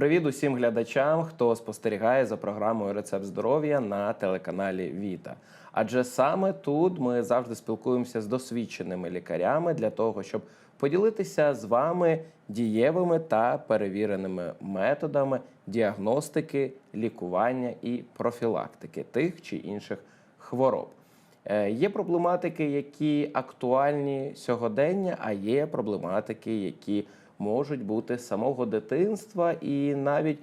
Привіт усім глядачам, хто спостерігає за програмою Рецепт здоров'я на телеканалі Віта. Адже саме тут ми завжди спілкуємося з досвідченими лікарями для того, щоб поділитися з вами дієвими та перевіреними методами діагностики, лікування і профілактики тих чи інших хвороб. Е, Є проблематики, які актуальні сьогодення, а є проблематики, які можуть бути з самого дитинства і навіть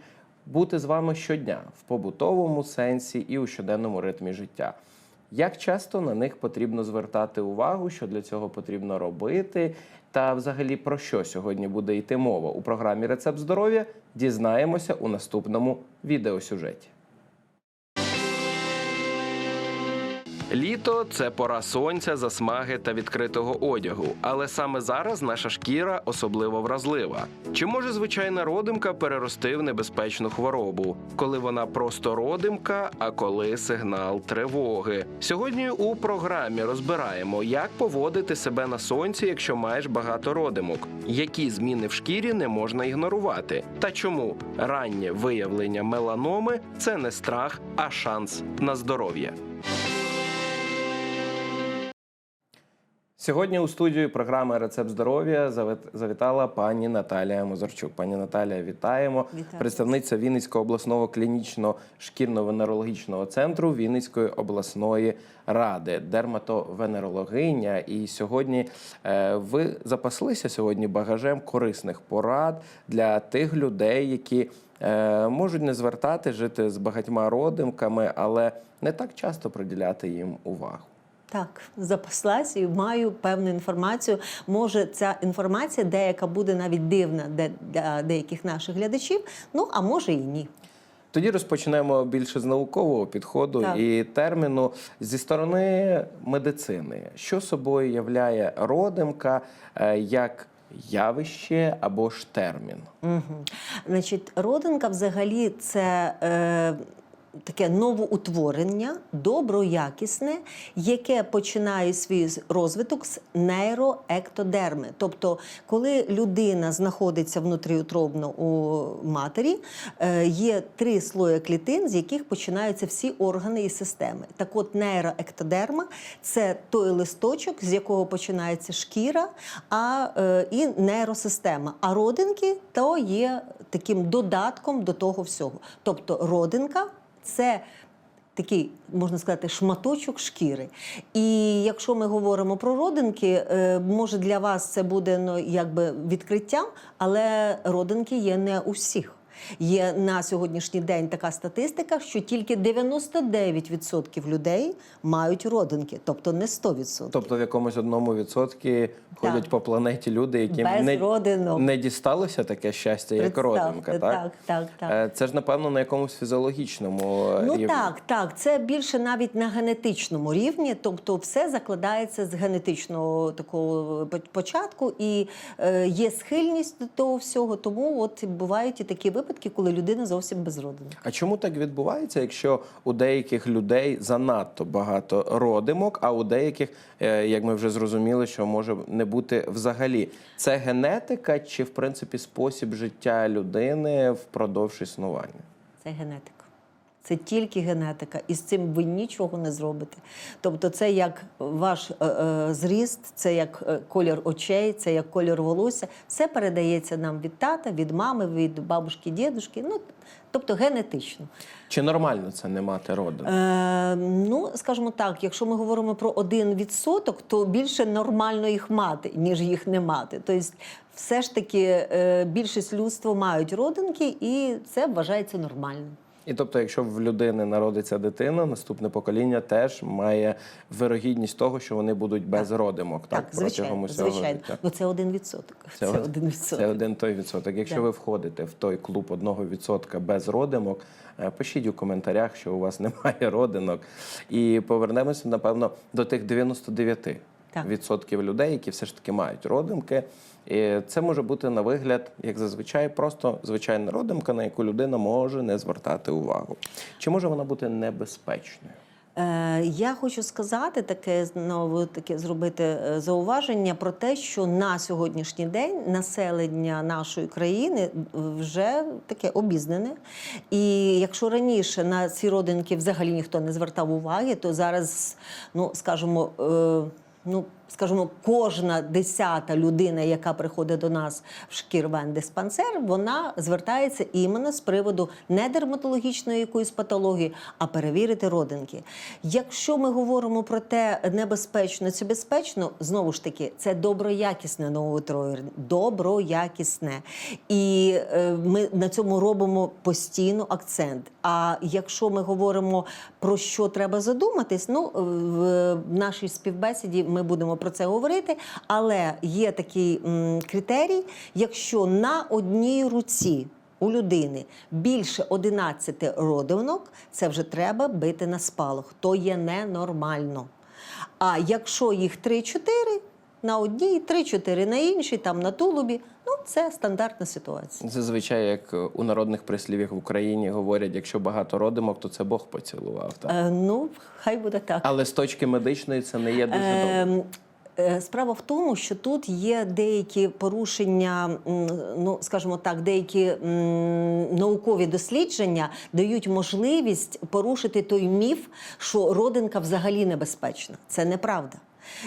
бути з вами щодня в побутовому сенсі і у щоденному ритмі життя. Як часто на них потрібно звертати увагу, що для цього потрібно робити, та взагалі про що сьогодні буде йти мова у програмі Рецепт здоров'я, дізнаємося у наступному відеосюжеті. Літо це пора сонця, засмаги та відкритого одягу. Але саме зараз наша шкіра особливо вразлива. Чи може звичайна родимка перерости в небезпечну хворобу, коли вона просто родимка, а коли сигнал тривоги? Сьогодні у програмі розбираємо, як поводити себе на сонці, якщо маєш багато родимок, які зміни в шкірі не можна ігнорувати, та чому раннє виявлення меланоми це не страх, а шанс на здоров'я. Сьогодні у студію програми Рецепт здоров'я завітала пані Наталія Мозорчук. Пані Наталія, вітаємо. Вітаю. Представниця Вінницького обласного клінічно-шкірно-венерологічного центру Вінницької обласної ради, дерматовенерологиня. І сьогодні е, ви запаслися сьогодні багажем корисних порад для тих людей, які е, можуть не звертати жити з багатьма родимками, але не так часто приділяти їм увагу. Так, запаслась і маю певну інформацію. Може, ця інформація деяка буде навіть дивна для деяких наших глядачів, ну а може і ні. Тоді розпочнемо більше з наукового підходу Так. і терміну зі сторони медицини. Що собою являє родимка е, як явище або ж термін? Угу. Значить, родинка взагалі це. Е, Таке новоутворення, доброякісне, яке починає свій розвиток з нейроектодерми. Тобто, коли людина знаходиться внутріутробно у матері, е, є три слої клітин, з яких починаються всі органи і системи. Так от нейроектодерма це той листочок, з якого починається шкіра, а е, і нейросистема. А родинки то є таким додатком до того всього. Тобто родинка це такий, можна сказати, шматочок шкіри. І якщо ми говоримо про родинки, е, може для вас це буде ну, якби відкриттям, але родинки є не у всіх. Є на сьогоднішній день така статистика, що тільки 99% людей мають родинки, тобто не 100%. Тобто в якомусь одному відсотки ходять по планеті люди, яким Без не, родинок. не дісталося таке щастя, як родинка. Так? так, так, так. Е, Це ж напевно на якомусь фізіологічному Ну рівні. так, так, це більше навіть на генетичному рівні, тобто все закладається з генетичного такого початку, і е, є схильність до того всього. Тому от бувають і такі випадки, коли людина зовсім безродина. А чому так відбувається, якщо у деяких людей занадто багато родимок, а у деяких, е, як ми вже зрозуміли, що може не бути взагалі? Це генетика чи в принципі спосіб життя людини впродовж існування? Це генетика. Це тільки генетика, і з цим ви нічого не зробите. Тобто, це як ваш е, е, зріст, це як е, колір очей, це як колір волосся. Все передається нам від тата, від мами, від бабушки, дідушки. Ну тобто генетично. Чи нормально це не мати родин? Е, ну, скажімо так, якщо ми говоримо про один відсоток, то більше нормально їх мати, ніж їх не мати. Тобто, все ж таки е, більшість людства мають родинки, і це вважається нормальним. І тобто, якщо в людини народиться дитина, наступне покоління теж має вирогідність того, що вони будуть без родимок, так, протягом звичайно, усього звичайно. життя. Ну це один відсоток. Це, од- один відсоток. Це один той відсоток. Якщо Да. ви входите в той клуб одного відсотка без родимок, е, пишіть у коментарях, що у вас немає родинок. І повернемося, напевно, до тих 99 Так. відсотків людей, які все ж таки мають родимки. І це може бути на вигляд, як зазвичай, просто звичайна родимка, на яку людина може не звертати увагу. Чи може вона бути небезпечною? Е, я хочу сказати таке знову таке зробити е, зауваження про те, що на сьогоднішній день населення нашої країни вже таке обізнане. І якщо раніше на ці родинки взагалі ніхто не звертав уваги, то зараз, ну скажімо, е, ну. Скажімо, кожна десята людина, яка приходить до нас в шкірвен диспансер, вона звертається іменно з приводу не дерматологічної якоїсь патології, а перевірити родинки. Якщо ми говоримо про те, небезпечно чи безпечно, знову ж таки, це доброякісне новоутворення, доброякісне. І е, ми на цьому робимо постійно акцент. А якщо ми говоримо про що треба задуматись, ну в нашій співбесіді ми будемо про це говорити. Але є такий м, критерій, якщо на одній руці у людини більше 11 родинок, це вже треба бити на спалах. То є ненормально. А якщо їх 3-4 на одній, 3-4 на іншій, там на тулубі, ну це стандартна ситуація. Зазвичай, як у народних прислів'ях в Україні говорять, якщо багато родимок, то це Бог поцілував. Так? Е, ну, хай буде так. Але з точки медичної це не є дуже добре. Е, Справа в тому, що тут є деякі порушення, ну скажімо так, деякі наукові дослідження дають можливість порушити той міф, що родинка взагалі небезпечна. Це неправда.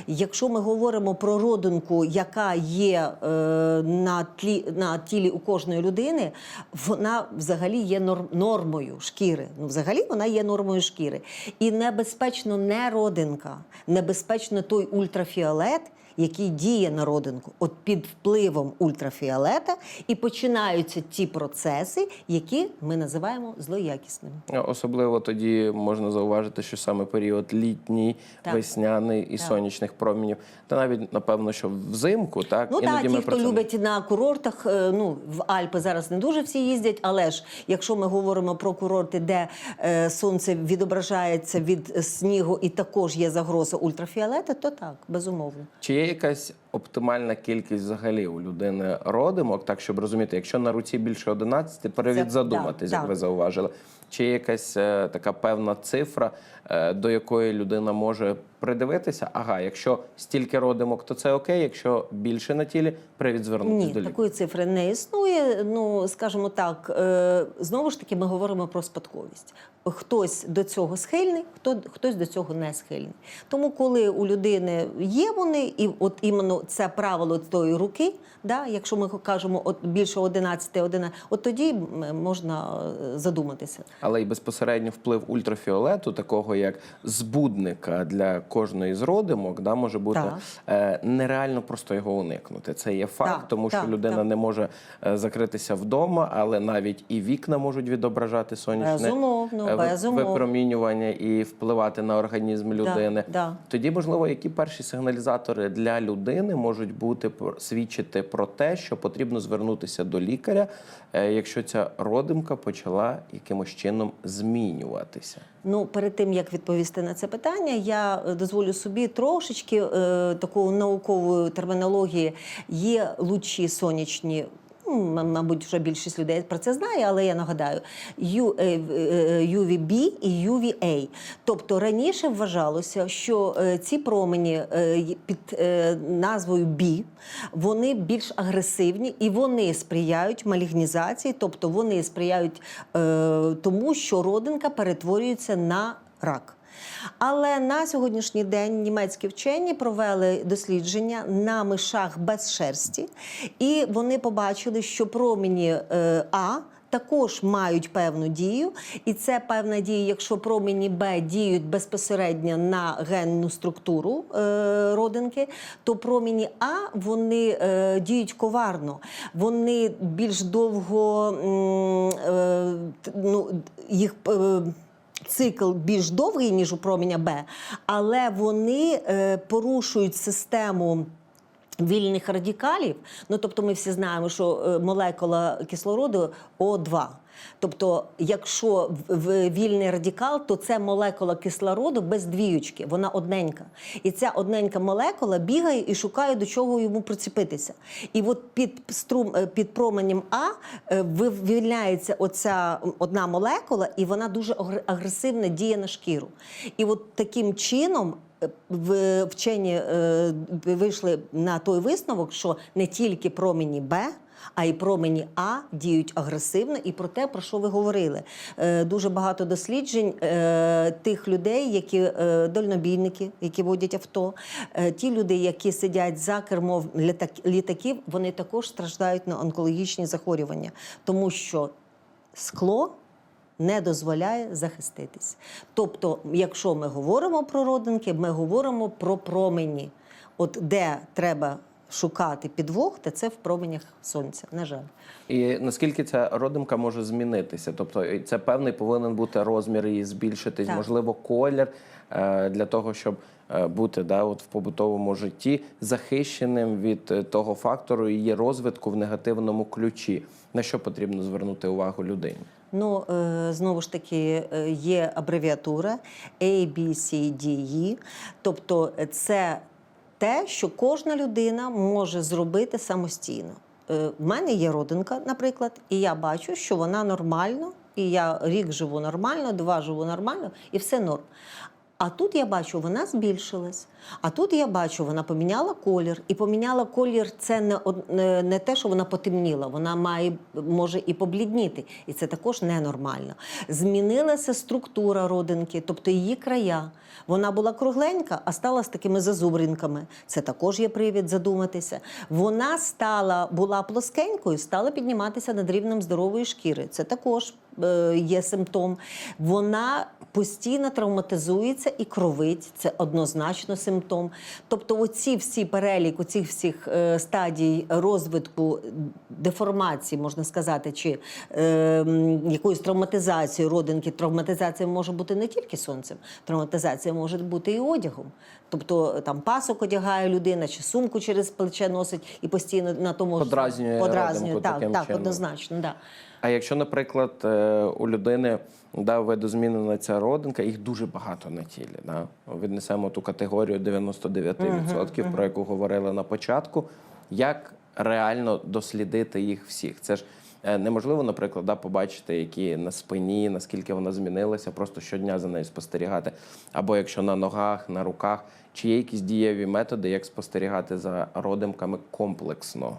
Якщо ми говоримо про родинку, яка є е, на, тлі, на тілі у кожної людини, вона взагалі є нор- нормою шкіри. Ну, взагалі вона є нормою шкіри. І небезпечно не родинка, небезпечно той ультрафіолет, який діє на родинку. От під впливом ультрафіолета і починаються ті процеси, які ми називаємо злоякісними. Особливо тоді можна зауважити, що саме період літній, Так. весняний і Так. сонячних промінів, та навіть напевно, що взимку, так Ну іноді так, ті, про хто це любить на курортах, е, ну в Альпи зараз не дуже всі їздять, але ж якщо ми говоримо про курорти, де е, сонце відображається від снігу і також є загроза ультрафіолета, то так, безумовно. Чи є якась оптимальна кількість взагалі у людини родимок, так щоб розуміти, якщо на руці більше 11, перевід задуматись, да, як да. ви зауважили. Чи є якась е, така певна цифра, е, до якої людина може придивитися? Ага, якщо стільки родимок, то це окей. Якщо більше на тілі, привід звернутися Ні, до лікаря. такої цифри не існує. Ну скажімо так, е, знову ж таки, ми говоримо про спадковість. Хтось до цього схильний, хто хтось до цього не схильний. Тому, коли у людини є вони, і от іменно це правило тої руки, да, якщо ми кажемо от більше 11, 11, от тоді можна е, задуматися. Але й безпосередньо вплив ультрафіолету, такого як збудника для кожної з родимок, да, може бути Так. е, нереально просто його уникнути. Це є факт, Так, тому що людина так. не може е, закритися вдома, але навіть і вікна можуть відображати сонячне Безумовно, безумовно. випромінювання і впливати на організм людини. да. Тоді, можливо, які перші сигналізатори для людини можуть бути свідчити про те, що потрібно звернутися до лікаря, е, якщо ця родимка почала якимось чином змінюватися. Ну, перед тим як відповісти на це питання, я е, дозволю собі трошечки е, такої наукової термінології. Є лучі сонячні. М- Мабуть, вже більшість людей про це знає, але я нагадаю: U- е, е, UVB і UVA. Тобто раніше вважалося, що е, ці промені е, під е, назвою B, вони більш агресивні і вони сприяють малігнізації, тобто вони сприяють е, тому, що родинка перетворюється на рак. Але на сьогоднішній день німецькі вчені провели дослідження на мишах без шерсті, і вони побачили, що промені е, А. Також мають певну дію, і це певна дія, якщо промені Б діють безпосередньо на генну структуру е, родинки, то промені А вони е, діють коварно. Вони більш довго е, ну, їх. Е, цикл більш довгий, ніж у проміння Б, але вони е, порушують систему. Вільних радикалів, ну тобто ми всі знаємо, що е, молекула кислороду О2. Тобто, якщо вільний радикал, то це молекула кислороду без двіючки, вона одненька. І ця одненька молекула бігає і шукає, до чого йому прицепитися. І от під струм, е, під променем А е, вивільняється оця одна молекула, і вона дуже агресивно діє на шкіру. І от таким чином. е, Вчені вийшли на той висновок, що не тільки промені Б, а й промені А діють агресивно, і про те, про що ви говорили. Е, Дуже багато досліджень е, тих людей, які е, дальнобійники, які водять авто, ті люди, які сидять за кермом літак- літаків, вони також страждають на онкологічні захворювання, тому що скло. Не дозволяє захиститись. Тобто, якщо ми говоримо про родинки, ми говоримо про промені. От де треба шукати підвох, то це в променях сонця. На жаль. І наскільки ця родимка може змінитися? Тобто це певний повинен бути розмір її збільшитись, Так. можливо, колір е, для того, щоб е, бути да, от в побутовому житті захищеним від е, того фактору її розвитку в негативному ключі. На що потрібно звернути увагу людині? Ну, знову ж таки, є абревіатура A, B, C, D, E. Тобто, це те, що кожна людина може зробити самостійно. Е, В мене є родинка, наприклад, і я бачу, що вона нормально, і я рік живу нормально, два живу нормально, і все норм. А тут я бачу, вона збільшилась. А тут я бачу, вона поміняла колір. І поміняла колір це не, не, те, що вона потемніла, вона має може і поблідніти. І це також ненормально. Змінилася структура родинки, тобто її края. Вона була кругленька, а стала з такими зазубринками. Це також є привід задуматися. Вона стала була плоскенькою, стала підніматися над рівнем здорової шкіри. Це також є симптом. Вона постійно травматизується і кровить. Це однозначно симптом. Тобто, оці всі перелік, оцих всіх е, стадій розвитку деформації, можна сказати, чи е, м, якоїсь травматизації родинки. Травматизація може бути не тільки сонцем, травматизація може бути і одягом. Тобто там пасок одягає людина, чи сумку через плече носить і постійно на тому Подразнює подразнює. родинку Так, так, чином. однозначно, да. А якщо, наприклад, е, у людини да, видозмінена ця родинка, їх дуже багато на тілі. Да? Віднесемо ту категорію 99%, про яку говорили на початку. Як реально дослідити їх всіх? Це ж е, неможливо, наприклад, да, побачити, які на спині, наскільки вона змінилася, просто щодня за нею спостерігати. Або якщо на ногах, на руках, чи є якісь дієві методи, як спостерігати за родимками комплексно?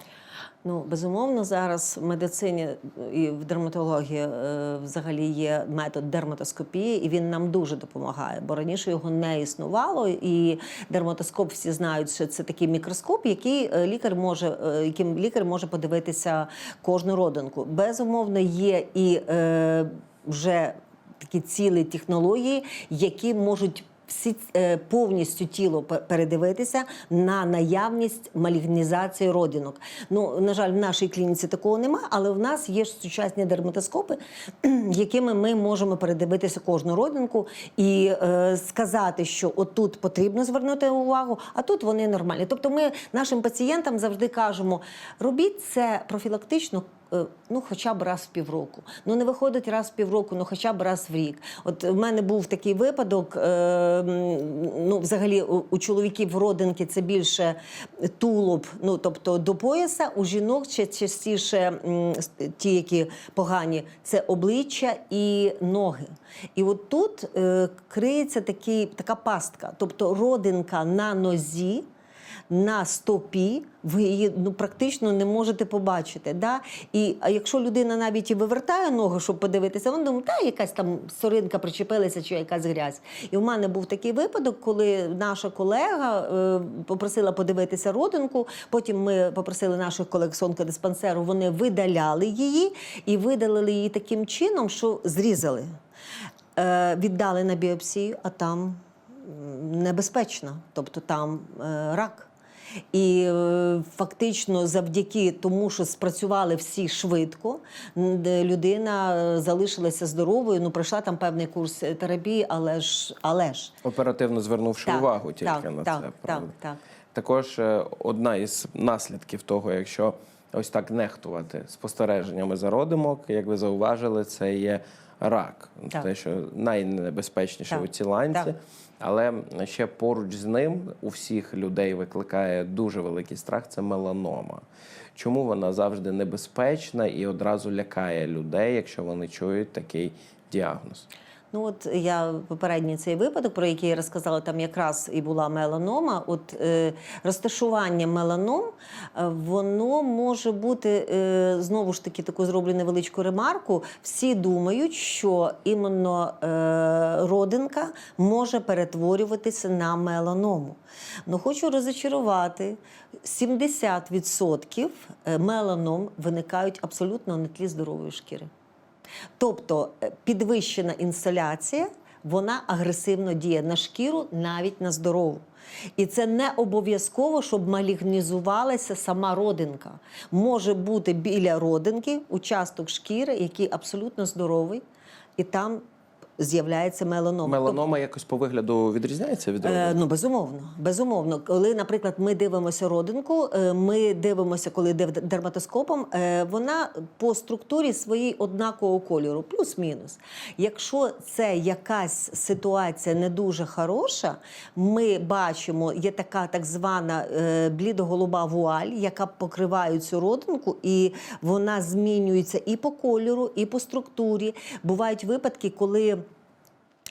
Ну, безумовно, зараз в медицині і в дерматології е, взагалі є метод дерматоскопії, і він нам дуже допомагає, бо раніше його не існувало. І дерматоскоп всі знають, що це такий мікроскоп, який е, лікар може, е, яким лікар може подивитися кожну родинку. Безумовно, є і е, вже такі цілі технології, які можуть всі е, повністю тіло передивитися на наявність малігнізації родинок. Ну на жаль, в нашій клініці такого немає, але в нас є ж сучасні дерматоскопи, якими ми можемо передивитися кожну родинку і е, сказати, що отут потрібно звернути увагу, а тут вони нормальні. Тобто, ми нашим пацієнтам завжди кажемо: робіть це профілактично ну, хоча б раз в півроку. Ну, не виходить раз в півроку, ну хоча б раз в рік. От в мене був такий випадок. Е, ну, взагалі, у, у чоловіків родинки це більше тулуб, ну тобто до пояса, у жінок ще частіше ті, які погані, це обличчя і ноги. І от тут е, криється такий, така пастка, тобто родинка на нозі на стопі, ви її ну, практично не можете побачити. Да? І якщо людина навіть і вивертає ногу, щоб подивитися, вона думає, та якась там соринка причепилася чи якась грязь. І в мене був такий випадок, коли наша колега е, попросила подивитися родинку. Потім ми попросили наших колег з онкодиспансеру, вони видаляли її і видалили її таким чином, що зрізали. Е, віддали на біопсію, а там м, небезпечно, тобто там е, рак. І е, фактично, завдяки тому, що спрацювали всі швидко, людина е, залишилася здоровою. Ну, пройшла там певний курс терапії, але ж але ж Оперативно звернувши Так, увагу тільки так, на так, це. так, так. Також одна із наслідків того, якщо ось так нехтувати спостереженнями за родимок. Як ви зауважили, це є рак, Так. те, що найнебезпечніше Так. у цій ланці. Так. Але ще поруч з ним у всіх людей викликає дуже великий страх це меланома. Чому вона завжди небезпечна і одразу лякає людей, якщо вони чують такий діагноз? Ну от я попередній цей випадок, про який я розказала, там якраз і була меланома. От е, розташування меланом, е, воно може бути е, знову ж таки таку зроблю невеличку ремарку. Всі думають, що іменно е, родинка може перетворюватися на меланому. Ну хочу розочарувати: 70% меланом виникають абсолютно на тлі здорової шкіри. Тобто е, підвищена інсоляція, вона агресивно діє на шкіру, навіть на здорову. І це не обов'язково, щоб малігнізувалася сама родинка. Може бути біля родинки участок шкіри, який абсолютно здоровий, і там з'являється меланома. Меланома якось по вигляду відрізняється від Е, ну, безумовно, безумовно. Коли, наприклад, ми дивимося родинку, е, ми дивимося, коли див дерматоскопом, е, вона по структурі своїй однакового кольору, плюс-мінус. Якщо це якась ситуація не дуже хороша, ми бачимо, є така так звана е, блідоголуба вуаль, яка покриває цю родинку, і вона змінюється і по кольору, і по структурі. Бувають випадки, коли.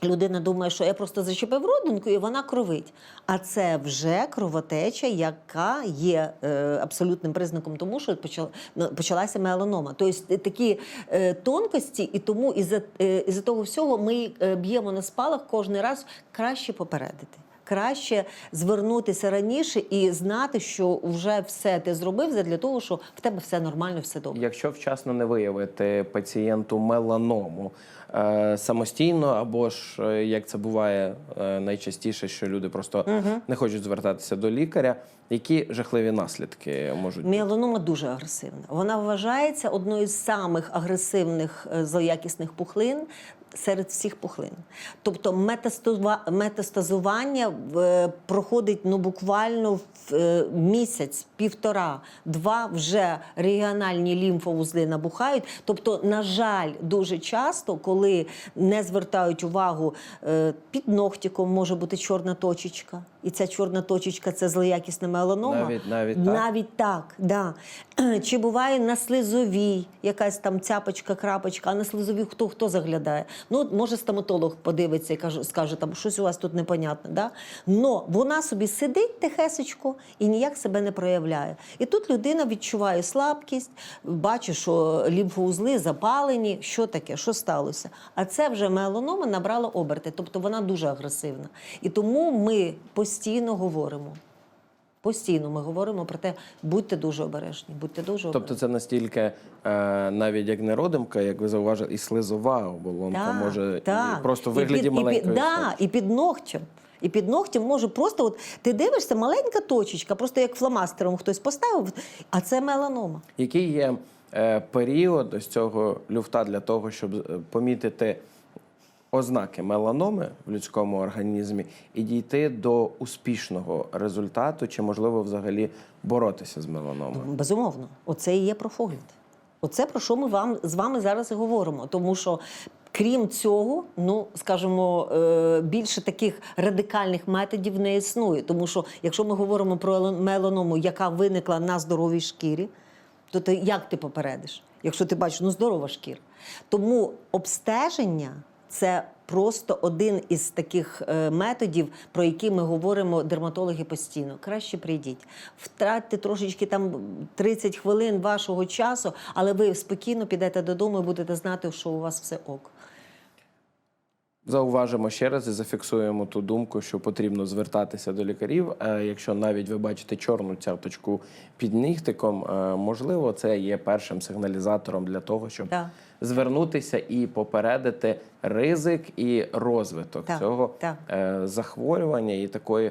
Людина думає, що я просто зачепив родинку і вона кровить. А це вже кровотеча, яка є е, абсолютним признаком тому, що почала, ну, почалася меланома. Тобто такі е, тонкості, і тому е, із того всього ми е, б'ємо на спалах кожен раз краще попередити. Краще звернутися раніше і знати, що вже все ти зробив для того, що в тебе все нормально, все добре. Якщо вчасно не виявити пацієнту меланому е, самостійно, або ж е, як це буває е, найчастіше, що люди просто не хочуть звертатися до лікаря, які жахливі наслідки можуть бути? Міеланома дуже агресивна. Вона вважається одною з самих агресивних е, злоякісних пухлин. Серед всіх пухлин, тобто метастазува- метастазування е, проходить ну буквально в е, місяць, півтора, два вже регіональні лімфовузли набухають. Тобто, на жаль, дуже часто, коли не звертають увагу під ногтиком, може бути чорна точечка, і ця чорна точечка це злоякісна меланома. Навіть- навіть так? Навіть так, да. Чи буває на слизовій якась там цяпочка, крапочка, а на слизовій хто хто заглядає? Ну, може стоматолог подивиться і каже, скаже, там щось у вас тут непонятне. Да? Но вона собі сидить тихесечко і ніяк себе не проявляє. І тут людина відчуває слабкість, бачить, що лімфоузли запалені. Що таке? Що сталося? А це вже меланома набрала оберти, тобто вона дуже агресивна. І тому ми постійно говоримо. Постійно ми говоримо про те, будьте дуже обережні, будьте дуже обережні. Тобто це настільки е, навіть як не родимка, як ви зауважили, і слизова оболонка може і просто в вигляді і під, маленької. І під, да, і під ногтем. І під ногтем може просто, от ти дивишся, маленька точечка, просто як фломастером хтось поставив, а це меланома. Який є е, період ось цього люфта для того, щоб е, помітити ознаки меланоми в людському організмі і дійти до успішного результату, чи можливо взагалі боротися з меланомою? Безумовно, оце і є профогляд. Оце про що ми вам з вами зараз і говоримо. Тому що, крім цього, ну скажімо, е, більше таких радикальних методів не існує. Тому що, якщо ми говоримо про меланому, яка виникла на здоровій шкірі, то ти як ти попередиш? Якщо ти бачиш, ну здорова шкіра. Тому обстеження це просто один із таких е, методів, про які ми говоримо дерматологи постійно. Краще прийдіть, втратьте трошечки там 30 хвилин вашого часу, але ви спокійно підете додому і будете знати, що у вас все ок. Зауважимо ще раз і зафіксуємо ту думку, що потрібно звертатися до лікарів. Е, Якщо навіть ви бачите чорну цяточку під нігтиком, е, можливо, це є першим сигналізатором для того, щоб Так. звернутися і попередити ризик і розвиток Так, цього так. е, захворювання і такої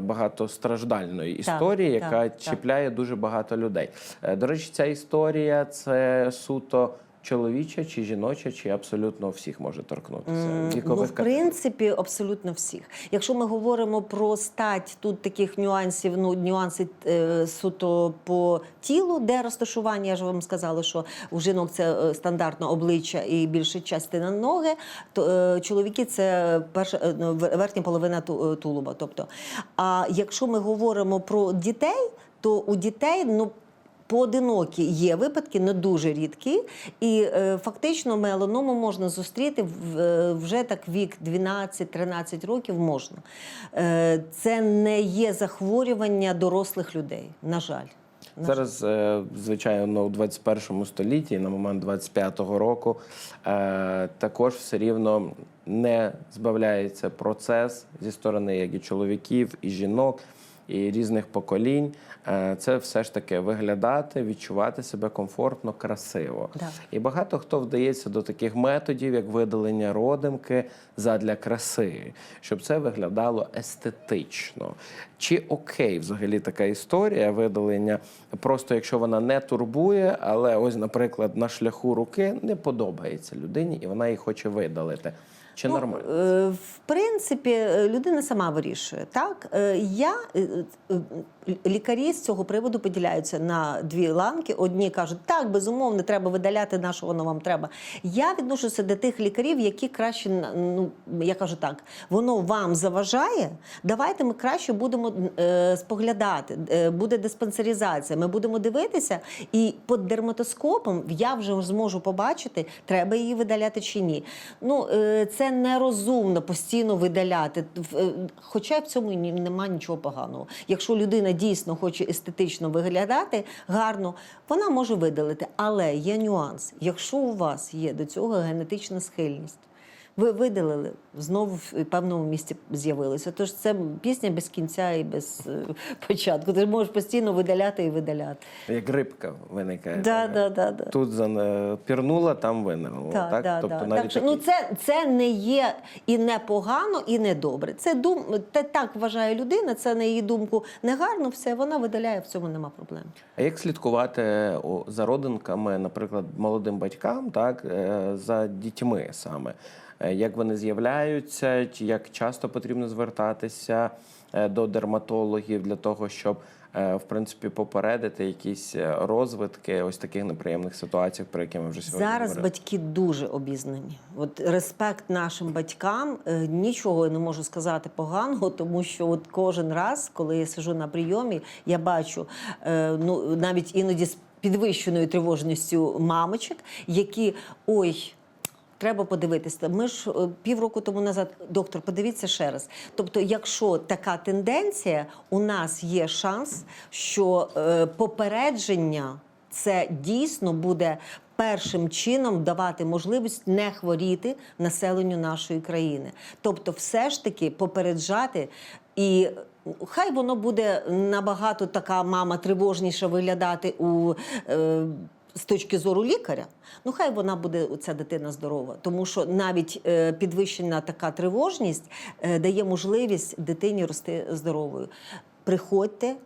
багатостраждальної історії, так, яка так. чіпляє дуже багато людей. До речі, ця історія це суто чоловіча чи жіноча, чи абсолютно всіх може торкнутися? Ну, в принципі, абсолютно всіх. Якщо ми говоримо про стать, тут таких нюансів, ну нюанси е, суто по тілу, де розташування, я ж вам сказала, що у жінок це е, стандартно обличчя і більша частина ноги, то е, чоловіки це перша е, ну, верхня половина е, тулуба. Тобто, а якщо ми говоримо про дітей, то у дітей ну. Поодинокі є випадки, не дуже рідкі, і е, фактично меланому можна зустріти в, е, вже так вік 12-13 років можна. Е, це не є захворювання дорослих людей, на жаль. На Зараз, е, звичайно, у 21 столітті, на момент 25-го року, е, також все рівно не збавляється процес зі сторони як і чоловіків, і жінок, і різних поколінь. Е, Це все ж таки виглядати, відчувати себе комфортно, красиво. Да. І багато хто вдається до таких методів, як видалення родимки задля краси, щоб це виглядало естетично. Чи окей взагалі така історія видалення, просто якщо вона не турбує, але ось, наприклад, на шляху руки не подобається людині, і вона її хоче видалити. Чи Ну, нормально? е, В принципі, е, людина сама вирішує. Так? Е, Я, лікарі з цього приводу поділяються на дві ланки. Одні кажуть, так, безумовно, треба видаляти на що воно вам треба. Я відношуся до тих лікарів, які краще, ну, я кажу так, воно вам заважає, давайте ми краще будемо споглядати. Буде диспансеризація. Ми будемо дивитися, і під дерматоскопом я вже зможу побачити, треба її видаляти чи ні. Ну, е, це нерозумно постійно видаляти. Е, Хоча в цьому нема нічого поганого. Якщо людина дійсно хоче естетично виглядати гарно, вона може видалити. Але є нюанс. Якщо у вас є до цього генетична схильність, ви видалили, знову в певному місці з'явилося. Тож це пісня без кінця і без е, початку. Ти можеш постійно видаляти і видаляти. Як рибка виникає. Да, да, да, да. Тут зане- пірнула, там винирнула. Так, так? да, тобто да. навіть так, що, такі- ну, це, це не є і не погано, і не добре. Це дум, те, так вважає людина, це на її думку не гарно, все, вона видаляє, в цьому нема проблем. А як слідкувати за родинками, наприклад, молодим батькам, так е, за дітьми саме? Е, Як вони з'являються, як часто потрібно звертатися е, до дерматологів для того, щоб е, в принципі попередити якісь розвитки ось таких неприємних ситуацій, про які ми вже сьогодні Зараз говорили? батьки дуже обізнані. От респект нашим батькам. Нічого не можу сказати поганого, тому що от кожен раз, коли я сижу на прийомі, я бачу ну навіть іноді з підвищеною тривожністю мамочок, які ой. Треба подивитися. Ми ж е, півроку тому назад, доктор, подивіться ще раз. Тобто, якщо така тенденція, у нас є шанс, що е, попередження це дійсно буде першим чином давати можливість не хворіти населенню нашої країни. Тобто, все ж таки попереджати і. Хай воно буде набагато така мама тривожніша виглядати у е, з точки зору лікаря, ну хай вона буде ця дитина здорова, тому що навіть е, підвищена така тривожність е, дає можливість дитині рости здоровою. Приходьте.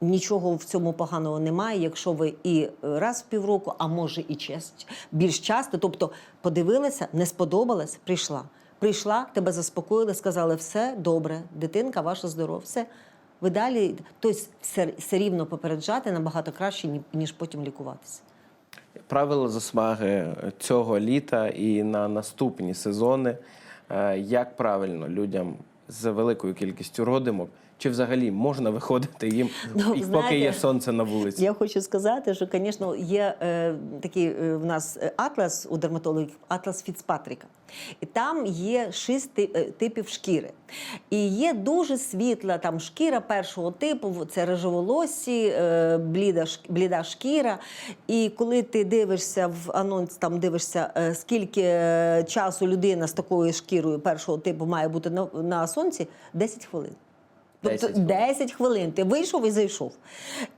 Нічого в цьому поганого немає, якщо ви і раз в півроку, а може і честь, більш часто. Тобто подивилася, не сподобалась, прийшла. Прийшла, тебе заспокоїли, сказали, все добре, дитинка ваша здорова, все. Ви далі, тобто все, все рівно попереджати набагато краще, ніж потім лікуватися. Правила засмаги цього літа і на наступні сезони. Е, Як правильно людям з великою кількістю родимок, чи взагалі можна виходити їм, Ну, і поки знаєте, є сонце на вулиці? Я хочу сказати, що, звісно, є е, такий е, в нас е, атлас у дерматологів, атлас Фіцпатріка. І там є шість е, типів шкіри. І є дуже світла там шкіра першого типу, це рижоволосі, е, бліда, бліда шкіра. І коли ти дивишся в анонс, там дивишся, е, скільки е, часу людина з такою шкірою першого типу має бути на, на сонці, 10 хвилин. 10 Тобто хвилин. 10 хвилин ти вийшов і зайшов.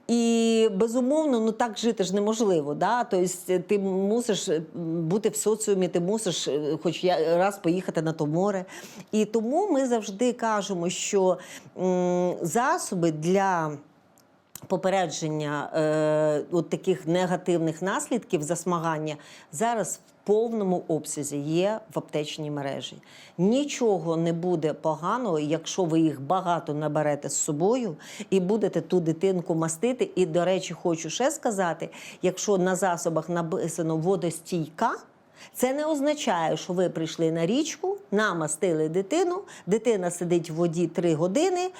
І безумовно, ну так жити ж неможливо. Да? Тобто ти мусиш бути в соціумі, ти мусиш е, хоч раз поїхати на то море. І тому ми завжди кажемо, що м, засоби для попередження е, от таких негативних наслідків засмагання зараз повному обсязі є в аптечній мережі. Нічого не буде поганого, якщо ви їх багато наберете з собою і будете ту дитинку мастити. І, до речі, хочу ще сказати: якщо на засобах написано водостійка. Це не означає, що ви прийшли на річку, намастили дитину, дитина сидить в воді три години,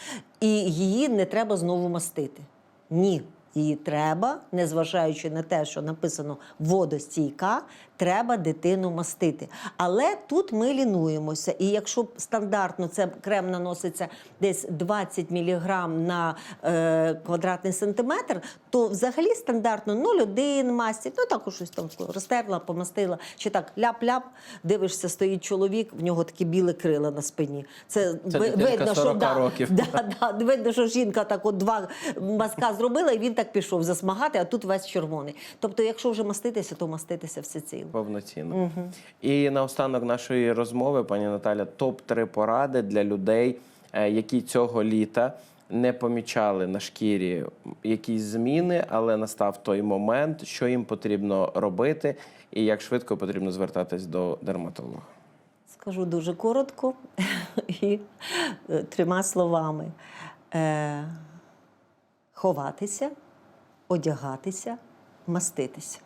і її не треба знову мастити. Ні. Її треба, незважаючи на те, що написано водостійка, треба дитину мастити. Але тут ми лінуємося. І якщо стандартно це крем наноситься десь 20 мг на е, квадратний сантиметр, то взагалі стандартно 0,1 мастять, ну також щось там розтерла, помастила, чи так ляп-ляп, дивишся, стоїть чоловік, в нього такі білі крила на спині. Це, Це ви- видно, що 40 да, років. Да, да, видно, що жінка так от два мазка зробила, і він так пішов засмагати, а тут весь червоний. Тобто, якщо вже маститися, то маститися все ціло. Повноцінно. І наостанок нашої розмови, пані Наталя, топ-3 поради для людей, е, які цього літа не помічали на шкірі якісь зміни, але настав той момент, що їм потрібно робити, і як швидко потрібно звертатись до дерматолога. Скажу дуже коротко і е, трьома словами: е, ховатися, одягатися, маститися.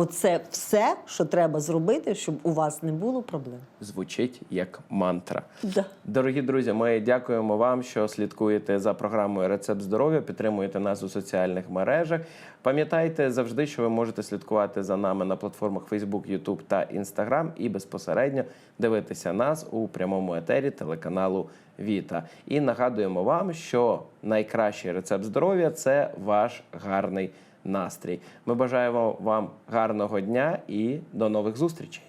Оце все, що треба зробити, щоб у вас не було проблем. Звучить як мантра. Да. Дорогі друзі, ми дякуємо вам, що слідкуєте за програмою Рецепт здоров'я, підтримуєте нас у соціальних мережах. Пам'ятайте завжди, що ви можете слідкувати за нами на платформах Facebook, YouTube та Instagram і безпосередньо дивитися нас у прямому етері телеканалу Віта. І нагадуємо вам, що найкращий рецепт здоров'я це ваш гарний настрій. Ми бажаємо вам гарного дня і до нових зустрічей.